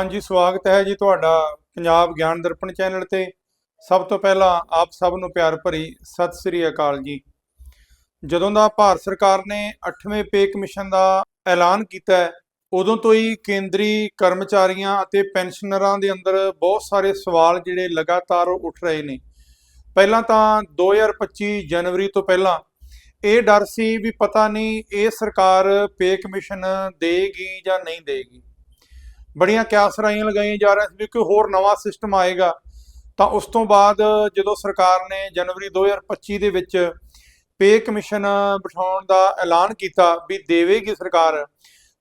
ਹਾਂਜੀ, ਸਵਾਗਤ ਹੈ ਜੀ ਤੁਹਾਡਾ ਪੰਜਾਬ ਗਿਆਨ ਦਰਪਣ ਚੈਨਲ ਤੇ। ਸਭ ਤੋਂ ਪਹਿਲਾਂ ਆਪ ਸਭ ਨੂੰ ਪਿਆਰ ਭਰੀ ਸਤਿ ਸ੍ਰੀ ਅਕਾਲ ਜੀ। ਜਦੋਂ ਦਾ ਭਾਰਤ ਸਰਕਾਰ ਨੇ 8ਵੇਂ ਪੇ ਕਮਿਸ਼ਨ ਦਾ ਐਲਾਨ ਕੀਤਾ ਉਦੋਂ ਤੋਂ ਹੀ ਕੇਂਦਰੀ ਕਰਮਚਾਰੀਆਂ ਅਤੇ ਪੈਨਸ਼ਨਰਾਂ ਦੇ ਅੰਦਰ ਬਹੁਤ ਸਾਰੇ ਸਵਾਲ ਜਿਹੜੇ ਲਗਾਤਾਰ ਉਹ ਉੱਠ ਰਹੇ ਨੇ। ਪਹਿਲਾਂ ਤਾਂ 2025 ਜਨਵਰੀ ਤੋਂ ਪਹਿਲਾਂ ਇਹ ਡਰ ਸੀ ਵੀ ਪਤਾ ਨਹੀਂ ਇਹ ਸਰਕਾਰ ਪੇ ਕਮਿਸ਼ਨ ਦੇਗੀ ਜਾਂ ਨਹੀਂ ਦੇਗੀ। ਬੜੀਆਂ ਕਿਆਸਰਾਈਆਂ ਲਗਾਈਆਂ ਜਾ ਰਹੀਆਂ ਸੀ ਵੀ ਕੋਈ ਹੋਰ ਨਵਾਂ ਸਿਸਟਮ ਆਏਗਾ। ਤਾਂ ਉਸ ਤੋਂ ਬਾਅਦ ਜਦੋਂ ਸਰਕਾਰ ਨੇ ਜਨਵਰੀ 2025 ਦੇ ਵਿੱਚ ਪੇ ਕਮਿਸ਼ਨ ਬਿਠਾਉਣ ਦਾ ਐਲਾਨ ਕੀਤਾ ਵੀ ਦੇਵੇਗੀ ਸਰਕਾਰ,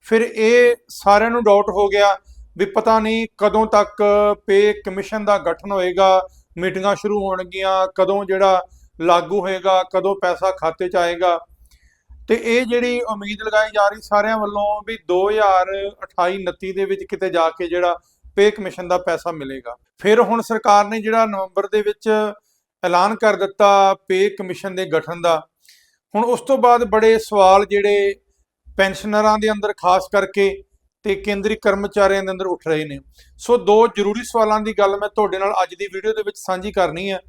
ਫਿਰ ਇਹ ਸਾਰਿਆਂ ਨੂੰ ਡਾਊਟ ਹੋ ਗਿਆ ਵੀ ਪਤਾ ਨਹੀਂ ਕਦੋਂ ਤੱਕ ਪੇ ਕਮਿਸ਼ਨ ਦਾ ਗਠਨ ਹੋਏਗਾ, ਮੀਟਿੰਗਾਂ ਸ਼ੁਰੂ ਹੋਣਗੀਆਂ, ਕਦੋਂ ਜਿਹੜਾ ਲਾਗੂ ਹੋਏਗਾ, ਕਦੋਂ ਪੈਸਾ ਖਾਤੇ 'ਚ ਆਏਗਾ। ਤੇ ਇਹ ਜਿਹੜੀ ਉਮੀਦ ਲਗਾਈ ਜਾ ਰਹੀ ਸਾਰਿਆਂ ਵੱਲੋਂ ਵੀ 2028-29 ਦੇ ਵਿੱਚ ਕਿਤੇ ਜਾ ਕੇ ਜਿਹੜਾ ਪੇ ਕਮਿਸ਼ਨ ਦਾ ਪੈਸਾ ਮਿਲੇਗਾ। ਫਿਰ ਹੁਣ ਸਰਕਾਰ ਨੇ ਜਿਹੜਾ ਨਵੰਬਰ ਦੇ ਵਿੱਚ ਐਲਾਨ ਕਰ ਦਿੱਤਾ ਪੇ ਕਮਿਸ਼ਨ ਦੇ ਗਠਨ ਦਾ, ਹੁਣ ਉਸ ਤੋਂ ਬਾਅਦ ਬੜੇ ਸਵਾਲ ਜਿਹੜੇ ਪੈਨਸ਼ਨਰਾਂ ਦੇ ਅੰਦਰ ਖਾਸ ਕਰਕੇ ਤੇ ਕੇਂਦਰੀ ਕਰਮਚਾਰੀਆਂ ਦੇ ਅੰਦਰ ਉੱਠ ਰਹੇ ਨੇ। ਸੋ ਦੋ ਜ਼ਰੂਰੀ ਸਵਾਲਾਂ ਦੀ ਗੱਲ ਮੈਂ ਤੁਹਾਡੇ ਨਾਲ ਅੱਜ ਦੀ ਵੀਡੀਓ ਦੇ ਵਿੱਚ ਸਾਂਝੀ ਕਰਨੀ ਹੈ।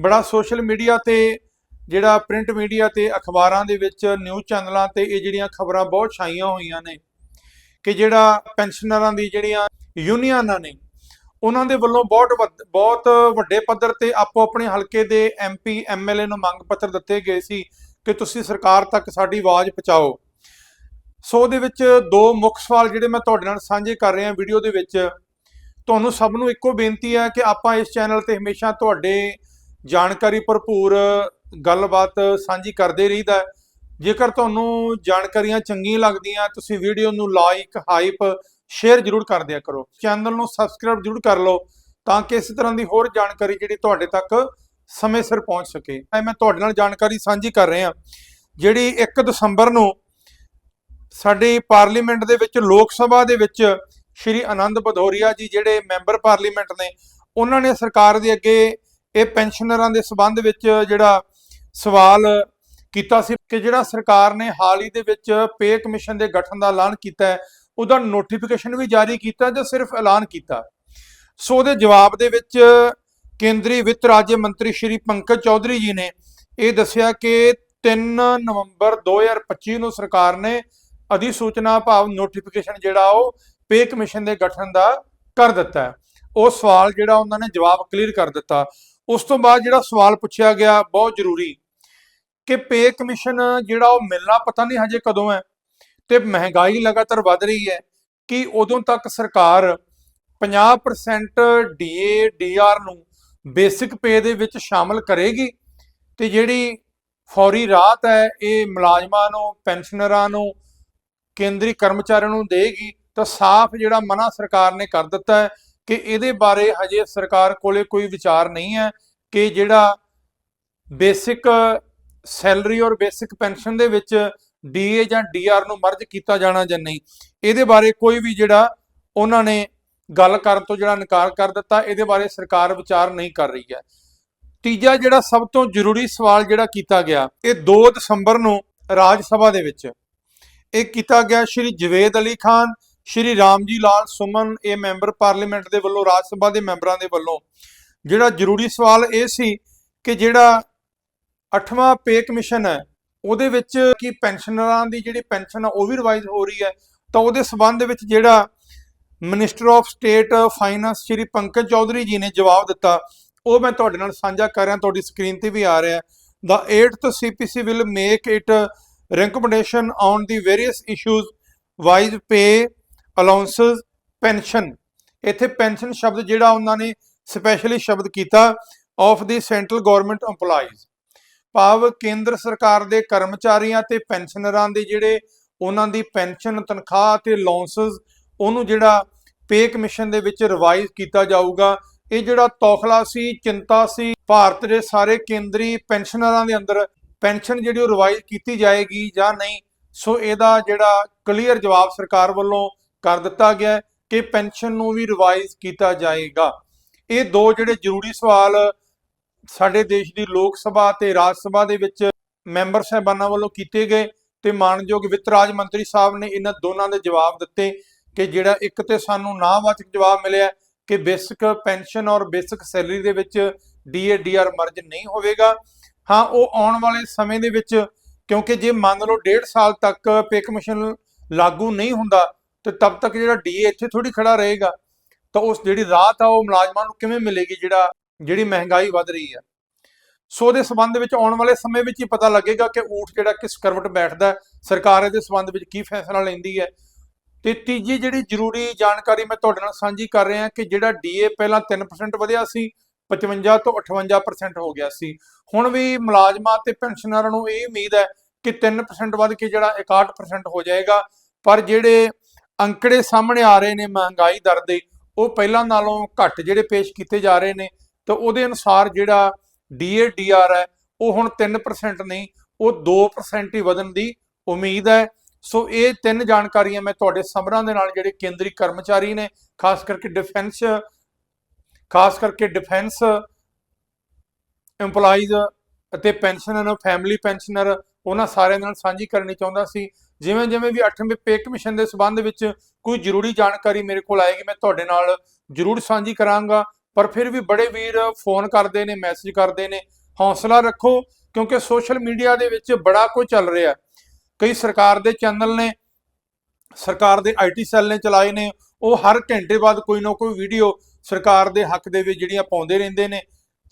ਬੜਾ ਸੋਸ਼ਲ ਮੀਡੀਆ ਤੇ ਜਿਹੜਾ ਪ੍ਰਿੰਟ ਮੀਡੀਆ ਤੇ ਅਖਬਾਰਾਂ ਦੇ ਵਿੱਚ ਨਿਊਜ਼ ਚੈਨਲਾਂ ਤੇ ਇਹ ਜਿਹੜੀਆਂ ਖਬਰਾਂ ਬਹੁਤ ਛਾਈਆਂ ਹੋਈਆਂ ਨੇ ਕਿ ਜਿਹੜਾ ਪੈਨਸ਼ਨਰਾਂ ਦੀ ਜਿਹੜੀਆਂ ਯੂਨੀਅਨਾਂ ਨੇ, ਉਹਨਾਂ ਦੇ ਵੱਲੋਂ ਬਹੁਤ ਵੱਧ- ਬਹੁਤ ਵੱਡੇ ਪੱਧਰ ਤੇ ਆਪੋ ਆਪਣੇ ਹਲਕੇ ਦੇ ਐਮਪੀ ਐਮਐਲਏ ਨੂੰ ਮੰਗ ਪੱਤਰ ਦਿੱਤੇ ਗਏ ਸੀ ਕਿ ਤੁਸੀਂ ਸਰਕਾਰ ਤੱਕ ਸਾਡੀ ਆਵਾਜ਼ ਪਹੁੰਚਾਓ। ਸੋ ਉਹਦੇ ਵਿੱਚ ਦੋ ਮੁੱਖ ਸਵਾਲ ਜਿਹੜੇ ਮੈਂ ਤੁਹਾਡੇ ਨਾਲ ਸਾਂਝੇ ਕਰ ਰਿਹਾ ਵੀਡੀਓ ਦੇ ਵਿੱਚ। ਤੁਹਾਨੂੰ ਸਭ ਨੂੰ ਇੱਕੋ ਬੇਨਤੀ ਹੈ ਕਿ ਆਪਾਂ ਇਸ ਚੈਨਲ ਤੇ ਹਮੇਸ਼ਾ ਤੁਹਾਡੇ ਜਾਣਕਾਰੀ ਭਰਪੂਰ ਗੱਲਬਾਤ ਸਾਂਝੀ ਕਰਦੇ ਰਹੀਦਾ ਜੇਕਰ ਤੁਹਾਨੂੰ ਜਾਣਕਾਰੀਆਂ ਚੰਗੀਆਂ ਲੱਗਦੀਆਂ, ਤੁਸੀਂ ਵੀਡੀਓ ਨੂੰ ਲਾਈਕ ਹਾਈਪ ਸ਼ੇਅਰ ਜ਼ਰੂਰ ਕਰ ਦਿਆ ਕਰੋ। ਚੈਨਲ ਨੂੰ ਸਬਸਕ੍ਰਾਈਬ ਜ਼ਰੂਰ ਕਰ ਲਓ ਤਾਂ ਕਿ ਇਸ ਤਰ੍ਹਾਂ ਦੀ ਹੋਰ ਜਾਣਕਾਰੀ ਜਿਹੜੀ ਤੁਹਾਡੇ ਤੱਕ ਸਮੇਂ ਸਿਰ ਪਹੁੰਚ ਸਕੇ। ਇਹ ਮੈਂ ਤੁਹਾਡੇ ਨਾਲ ਜਾਣਕਾਰੀ ਸਾਂਝੀ ਕਰ ਰਿਹਾ। ਜਿਹੜੀ 1 ਦਸੰਬਰ ਨੂੰ ਸਾਡੀ ਪਾਰਲੀਮੈਂਟ ਦੇ ਵਿੱਚ, ਲੋਕ ਸਭਾ ਦੇ ਵਿੱਚ ਸ਼੍ਰੀ ਆਨੰਦ ਭਦੌਰੀਆ ਜੀ ਜਿਹੜੇ ਮੈਂਬਰ ਪਾਰਲੀਮੈਂਟ ਨੇ, ਉਹਨਾਂ ਨੇ ਸਰਕਾਰ ਦੇ ਅੱਗੇ ਇਹ ਪੈਨਸ਼ਨਰਾਂ ਦੇ ਸਬੰਧ ਵਿੱਚ ਜਿਹੜਾ ਸਵਾਲ ਕੀਤਾ ਸੀ ਕਿ ਜਿਹੜਾ ਸਰਕਾਰ ਨੇ ਹਾਲ ਹੀ ਦੇ ਵਿੱਚ ਪੇ ਕਮਿਸ਼ਨ ਦੇ ਗਠਨ ਦਾ ਐਲਾਨ ਕੀਤਾ ਹੈ, ਉਹਦਾ ਨੋਟੀਫਿਕੇਸ਼ਨ ਵੀ ਜਾਰੀ ਕੀਤਾ ਜਾਂ ਸਿਰਫ ਐਲਾਨ ਕੀਤਾ ਸੋ ਉਹਦੇ ਜਵਾਬ ਦੇ ਵਿੱਚ ਕੇਂਦਰੀ ਵਿੱਤ ਰਾਜ ਮੰਤਰੀ ਸ਼੍ਰੀ ਪੰਕਜ ਚੌਧਰੀ ਜੀ ਨੇ ਇਹ ਦੱਸਿਆ ਕਿ 3 ਨਵੰਬਰ 2025 ਨੂੰ ਸਰਕਾਰ ਨੇ ਅਧਿਸੂਚਨਾ ਭਾਵ ਨੋਟੀਫਿਕੇਸ਼ਨ ਜਿਹੜਾ ਉਹ ਪੇ ਕਮਿਸ਼ਨ ਦੇ ਗਠਨ ਦਾ ਕਰ ਦਿੱਤਾ ਹੈ। ਉਹ ਸਵਾਲ ਜਿਹੜਾ ਉਹਨਾਂ ਨੇ ਜਵਾਬ ਕਲੀਅਰ ਕਰ ਦਿੱਤਾ। ਉਸ ਤੋਂ ਬਾਅਦ ਜਿਹੜਾ ਸਵਾਲ ਪੁੱਛਿਆ ਗਿਆ, ਬਹੁਤ ਜ਼ਰੂਰੀ ਕਿ ਪੇ ਕਮਿਸ਼ਨ ਜਿਹੜਾ ਉਹ ਮਿਲਣਾ ਪਤਾ ਨਹੀਂ ਹਜੇ ਕਦੋਂ ਹੈ ਤੇ ਮਹਿੰਗਾਈ ਲਗਾਤਾਰ ਵੱਧ ਰਹੀ ਹੈ ਕਿ ਉਦੋਂ ਤੱਕ ਸਰਕਾਰ 50% ਡੀਏ ਡੀਆਰ ਨੂੰ ਬੇਸਿਕ ਪੇ ਦੇ ਵਿੱਚ ਸ਼ਾਮਲ ਕਰੇਗੀ ਤੇ ਜਿਹੜੀ ਫੌਰੀ ਰਾਹਤ ਹੈ ਇਹ ਮੁਲਾਜ਼ਮਾਂ ਨੂੰ ਪੈਨਸ਼ਨਰਾਂ ਨੂੰ, ਕੇਂਦਰੀ ਕਰਮਚਾਰੀਆਂ ਨੂੰ ਦੇਗੀ ਤਾਂ ਸਾਫ਼ ਜਿਹੜਾ ਮਨਾ ਸਰਕਾਰ ਨੇ ਕਰ ਦਿੱਤਾ ਹੈ ਕਿ ਇਹਦੇ ਬਾਰੇ ਹਜੇ ਸਰਕਾਰ ਕੋਲੇ ਕੋਈ ਵਿਚਾਰ ਨਹੀਂ ਹੈ ਕਿ ਜਿਹੜਾ ਬੇਸਿਕ ਸੈਲਰੀ ਔਰ ਬੇਸਿਕ ਪੈਨਸ਼ਨ ਦੇ ਵਿੱਚ ਡੀਏ ਜਾਂ ਡੀਆਰ ਨੂੰ ਮਰਜ ਕੀਤਾ ਜਾਣਾ ਜਾਂ ਨਹੀਂ, ਇਹਦੇ ਬਾਰੇ ਕੋਈ ਵੀ ਜਿਹੜਾ ਉਹਨਾਂ ਨੇ ਗੱਲ ਕਰਨ ਤੋਂ ਜਿਹੜਾ ਇਨਕਾਰ ਕਰ ਦਿੱਤਾ, ਇਹਦੇ ਬਾਰੇ ਸਰਕਾਰ ਵਿਚਾਰ ਨਹੀਂ ਕਰ ਰਹੀ ਹੈ। ਤੀਜਾ ਜਿਹੜਾ ਸਭ ਤੋਂ ਜ਼ਰੂਰੀ ਸਵਾਲ ਜਿਹੜਾ ਕੀਤਾ ਗਿਆ, ਇਹ 2 ਦਸੰਬਰ ਨੂੰ ਰਾਜ ਸਭਾ ਦੇ ਵਿੱਚ ਇਹ ਕੀਤਾ ਗਿਆ। ਸ਼੍ਰੀ ਜਵੇਦ ਅਲੀ ਖਾਨ, ਸ਼੍ਰੀ ਰਾਮਜੀ ਲਾਲ ਸੁਮਨ, ਇਹ ਮੈਂਬਰ ਪਾਰਲੀਮੈਂਟ ਦੇ ਵੱਲੋਂ, ਰਾਜ ਸਭਾ ਦੇ ਮੈਂਬਰਾਂ ਦੇ ਵੱਲੋਂ ਜਿਹੜਾ ਜ਼ਰੂਰੀ ਸਵਾਲ ਇਹ ਸੀ ਕਿ ਜਿਹੜਾ 8ਵਾਂ ਪੇ ਕਮਿਸ਼ਨ ਹੈ, ਉਹਦੇ ਵਿੱਚ ਕੀ ਪੈਨਸ਼ਨਰਾਂ ਦੀ ਜਿਹੜੀ ਪੈਨਸ਼ਨ ਆ, ਉਹ ਵੀ ਰਿਵਾਈਜ਼ ਹੋ ਰਹੀ ਹੈ। ਤਾਂ ਉਹਦੇ ਸਬੰਧ ਵਿੱਚ ਜਿਹੜਾ minister of state finance Shri Pankaj Chaudhary ji ਨੇ ਜਵਾਬ ਦਿੱਤਾ, ਉਹ ਮੈਂ ਤੁਹਾਡੇ ਨਾਲ ਸਾਂਝਾ ਕਰ ਰਿਹਾ, ਤੁਹਾਡੀ ਸਕਰੀਨ ਤੇ ਵੀ ਆ ਰਿਹਾ ਦਾ 8th CPC will make it recommendation on the various issues, wise pay allowances, pension ਇੱਥੇ ਪੈਨਸ਼ਨ ਸ਼ਬਦ ਜਿਹੜਾ ਉਹਨਾਂ ਨੇ ਸਪੈਸ਼ਲੀ ਸ਼ਬਦ ਕੀਤਾ of the central government EMPLOYEES ਭਾਵ ਕੇਂਦਰ ਸਰਕਾਰ ਦੇ ਕਰਮਚਾਰੀਆਂ ਤੇ ਪੈਨਸ਼ਨਰਾਂ ਦੇ ਜਿਹੜੇ ਉਹਨਾਂ ਦੀ ਪੈਨਸ਼ਨ ਤਨਖਾਹ ਤੇ ਅਲਾਉਂਸਸ ਉਹਨੂੰ ਜਿਹੜਾ ਪੇ ਕਮਿਸ਼ਨ ਦੇ ਵਿੱਚ ਰਿਵਾਈਜ਼ ਕੀਤਾ ਜਾਊਗਾ। ਇਹ ਜਿਹੜਾ ਤੌਖਲਾ ਸੀ, ਚਿੰਤਾ ਸੀ, ਭਾਰਤ ਦੇ ਸਾਰੇ ਕੇਂਦਰੀ ਪੈਨਸ਼ਨਰਾਂ ਦੇ ਅੰਦਰ ਪੈਨਸ਼ਨ ਜਿਹੜੀ ਉਹ ਰਿਵਾਈਜ਼ ਕੀਤੀ ਜਾਏਗੀ ਜਾਂ ਨਹੀਂ, ਸੋ ਇਹਦਾ ਜਿਹੜਾ ਕਲੀਅਰ ਜਵਾਬ ਸਰਕਾਰ ਵੱਲੋਂ ਕਰ ਦਿੱਤਾ ਗਿਆ ਕਿ ਪੈਨਸ਼ਨ ਨੂੰ ਵੀ ਰਿਵਾਈਜ਼ ਕੀਤਾ ਜਾਏਗਾ। ਇਹ ਦੋ ਜਿਹੜੇ ਜ਼ਰੂਰੀ ਸਵਾਲ ਸਾਡੇ ਦੇਸ਼ ਦੀ ਲੋਕ ਸਭਾ ਤੇ ਰਾਜ ਸਭਾ ਦੇ ਵਿੱਚ ਮੈਂਬਰ ਸਾਹਿਬਾਨਾਂ ਵੱਲੋਂ ਕੀਤੇ ਗਏ ਤੇ ਮਾਨਯੋਗ ਵਿੱਤ ਰਾਜ ਮੰਤਰੀ ਸਾਹਿਬ ਨੇ ਇਹਨਾਂ ਦੋਨਾਂ ਦੇ ਜਵਾਬ ਦਿੱਤੇ ਕਿ ਜਿਹੜਾ ਇੱਕ ਤੇ ਸਾਨੂੰ ਨਾਵਾਚਕ ਜਵਾਬ ਮਿਲਿਆ ਕਿ ਬੇਸਿਕ ਪੈਨਸ਼ਨ ਔਰ ਬੇਸਿਕ ਸੈਲਰੀ ਦੇ ਵਿੱਚ ਡੀਏ, ਡੀਆਰ ਮਰਜ ਨਹੀਂ ਹੋਵੇਗਾ। ਹਾਂ, ਉਹ ਆਉਣ ਵਾਲੇ ਸਮੇਂ ਦੇ ਵਿੱਚ ਕਿਉਂਕਿ ਜੇ ਮੰਨ ਲਓ 1.5 ਸਾਲ ਤੱਕ ਪੇ ਕਮਿਸ਼ਨ ਲਾਗੂ ਨਹੀਂ ਹੁੰਦਾ, ਤੇ ਤਬ ਤੱਕ ਜਿਹੜਾ ਡੀਏ ਇੱਥੇ ਥੋੜੀ ਖੜਾ ਰਹੇਗਾ। ਤਾਂ ਉਸ ਜਿਹੜੀ ਰਾਹਤ ਆ, ਉਹ ਮੁਲਾਜ਼ਮਾਂ ਨੂੰ ਕਿਵੇਂ ਮਿਲੇਗੀ ਜਿਹੜਾ ਜਿਹੜੀ ਮਹਿੰਗਾਈ ਵੱਧ ਰਹੀ ਹੈ ਸੋ ਉਹਦੇ ਸਬੰਧ ਵਿੱਚ ਆਉਣ ਵਾਲੇ ਸਮੇਂ ਵਿੱਚ ਹੀ ਪਤਾ ਲੱਗੇਗਾ ਕਿ ਊਠ ਜਿਹੜਾ ਕਿਸ ਕਰਵਟ ਬੈਠਦਾ ਸਰਕਾਰ ਇਹਦੇ ਸਬੰਧ ਵਿੱਚ ਕੀ ਫੈਸਲਾ ਲੈਂਦੀ ਹੈ। ਤੇ ਤੀਜੀ ਜਿਹੜੀ ਜ਼ਰੂਰੀ ਜਾਣਕਾਰੀ ਮੈਂ ਤੁਹਾਡੇ ਨਾਲ ਸਾਂਝੀ ਕਰ ਰਿਹਾ ਕਿ ਜਿਹੜਾ ਡੀਏ ਪਹਿਲਾਂ 3% ਵਧਿਆ ਸੀ 55 ਤੋਂ 58% ਹੋ ਗਿਆ ਸੀ। ਹੁਣ ਵੀ ਮੁਲਾਜ਼ਮਾਂ ਤੇ ਪੈਨਸ਼ਨਰਾਂ ਨੂੰ ਇਹ ਉਮੀਦ ਹੈ ਕਿ 3% ਵੱਧ ਕੇ ਜਿਹੜਾ 61% ਹੋ ਜਾਏਗਾ। ਪਰ ਜਿਹੜੇ ਅੰਕੜੇ ਸਾਹਮਣੇ ਆ ਰਹੇ ਨੇ ਮਹਿੰਗਾਈ ਦਰ ਦੇ, ਉਹ ਪਹਿਲਾਂ ਨਾਲੋਂ ਘੱਟ ਜਿਹੜੇ ਪੇਸ਼ ਕੀਤੇ ਜਾ ਰਹੇ ਨੇ ਤਾਂ ਉਹਦੇ ਅਨੁਸਾਰ ਜਿਹੜਾ ਡੀਏ, ਡੀਆਰ ਹੈ, ਉਹ ਹੁਣ 3% ਨਹੀਂ, ਉਹ 2% ਹੀ ਵਧਣ ਦੀ ਉਮੀਦ ਹੈ। ਸੋ ਇਹ ਤਿੰਨ ਜਾਣਕਾਰੀਆਂ ਮੈਂ ਤੁਹਾਡੇ ਸਮਰਾਂ ਦੇ ਨਾਲ ਜਿਹੜੇ ਕੇਂਦਰੀ ਕਰਮਚਾਰੀ ਨੇ, ਖਾਸ ਕਰਕੇ ਡਿਫੈਂਸ, ਖਾਸ ਕਰਕੇ ਡਿਫੈਂਸ EMPLOYEES ਅਤੇ ਪੈਨਸ਼ਨਰ ਫੈਮਿਲੀ ਪੈਨਸ਼ਨਰ ਉਹਨਾਂ ਸਾਰਿਆਂ ਨਾਲ ਸਾਂਝੀ ਕਰਨੀ ਚਾਹੁੰਦਾ ਸੀ। ਜਿਵੇਂ ਜਿਵੇਂ ਵੀ 8ਵੇਂ ਪੇ ਕਮਿਸ਼ਨ ਦੇ ਸਬੰਧ ਵਿੱਚ ਕੋਈ ਜ਼ਰੂਰੀ ਜਾਣਕਾਰੀ ਮੇਰੇ ਕੋਲ ਆਏਗੀ, ਮੈਂ ਤੁਹਾਡੇ ਨਾਲ ਜ਼ਰੂਰ ਸਾਂਝੀ ਕਰਾਂਗਾ। ਪਰ ਫਿਰ ਵੀ ਬੜੇ ਵੀਰ ਫੋਨ ਕਰਦੇ ਨੇ ਮੈਸੇਜ ਕਰਦੇ ਨੇ, ਹੌਸਲਾ ਰੱਖੋ ਕਿਉਂਕਿ ਸੋਸ਼ਲ ਮੀਡੀਆ ਦੇ ਵਿੱਚ ਬੜਾ ਕੁਝ ਚੱਲ ਰਿਹਾ। ਕਈ ਸਰਕਾਰ ਦੇ ਚੈਨਲ ਨੇ, ਸਰਕਾਰ ਦੇ ਆਈਟੀ ਸੈੱਲ ਨੇ ਚਲਾਏ ਨੇ, ਉਹ ਹਰ ਘੰਟੇ ਬਾਅਦ ਕੋਈ ਨਾ ਕੋਈ ਵੀਡੀਓ ਸਰਕਾਰ ਦੇ ਹੱਕ ਦੇ ਵਿੱਚ ਜਿਹੜੀਆਂ ਪਾਉਂਦੇ ਰਹਿੰਦੇ ਨੇ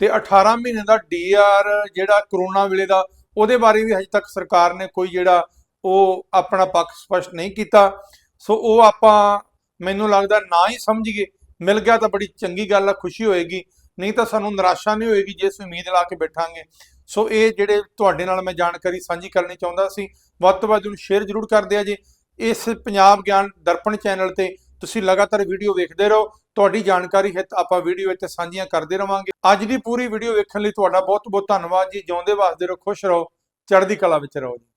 ਤੇ 18 ਮਹੀਨੇ ਦਾ ਡੀਆਰ ਜਿਹੜਾ ਕਰੋਨਾ ਵੇਲੇ ਦਾ, ਉਹਦੇ ਬਾਰੇ ਵੀ ਹਜੇ ਤੱਕ ਸਰਕਾਰ ਨੇ ਕੋਈ ਜਿਹੜਾ ਉਹ ਆਪਣਾ ਪੱਖ ਸਪਸ਼ਟ ਨਹੀਂ ਕੀਤਾ। ਸੋ ਉਹ ਆਪਾਂ, ਮੈਨੂੰ ਲੱਗਦਾ ਨਾ ਹੀ ਸਮਝੀਏ। ਮਿਲ ਗਿਆ ਤਾਂ ਬੜੀ ਚੰਗੀ ਗੱਲ ਆ, ਖੁਸ਼ੀ ਹੋਏਗੀ। ਨਹੀਂ ਤਾਂ ਸਾਨੂੰ ਨਿਰਾਸ਼ਾ ਨਹੀਂ ਹੋਏਗੀ ਜੇ ਅਸੀਂ ਉਮੀਦ ਲਾ ਕੇ ਬੈਠਾਂਗੇ। ਸੋ ਇਹ ਜਿਹੜੇ ਤੁਹਾਡੇ ਨਾਲ ਮੈਂ ਜਾਣਕਾਰੀ ਸਾਂਝੀ ਕਰਨੀ ਚਾਹੁੰਦਾ ਸੀ, ਵੱਧ ਤੋਂ ਵੱਧ ਨੂੰ ਸ਼ੇਅਰ ਜ਼ਰੂਰ ਕਰਦੇ ਦਿਆ ਜੀ। ਇਸ ਪੰਜਾਬ ਗਿਆਨ ਦਰਪਣ ਚੈਨਲ ਤੇ ਤੁਸੀਂ ਲਗਾਤਾਰ ਵੀਡੀਓ ਵੇਖਦੇ ਰਹੋ। ਤੁਹਾਡੀ ਜਾਣਕਾਰੀ ਹਿੱਤ ਆਪਾਂ ਵੀਡੀਓ ਇੱਥੇ ਸਾਂਝੀਆਂ ਕਰਦੇ ਰਵਾਂਗੇ। ਅੱਜ ਦੀ ਪੂਰੀ ਵੀਡੀਓ ਵੇਖਣ ਲਈ ਤੁਹਾਡਾ ਬਹੁਤ ਬਹੁਤ ਧੰਨਵਾਦ ਜੀ। ਜਿਉਂਦੇ ਵਾਸਦੇ ਰਹੋ, ਖੁਸ਼ ਰਹੋ, ਚੜ੍ਹਦੀ ਕਲਾ ਵਿੱਚ ਰਹੋ ਜੀ।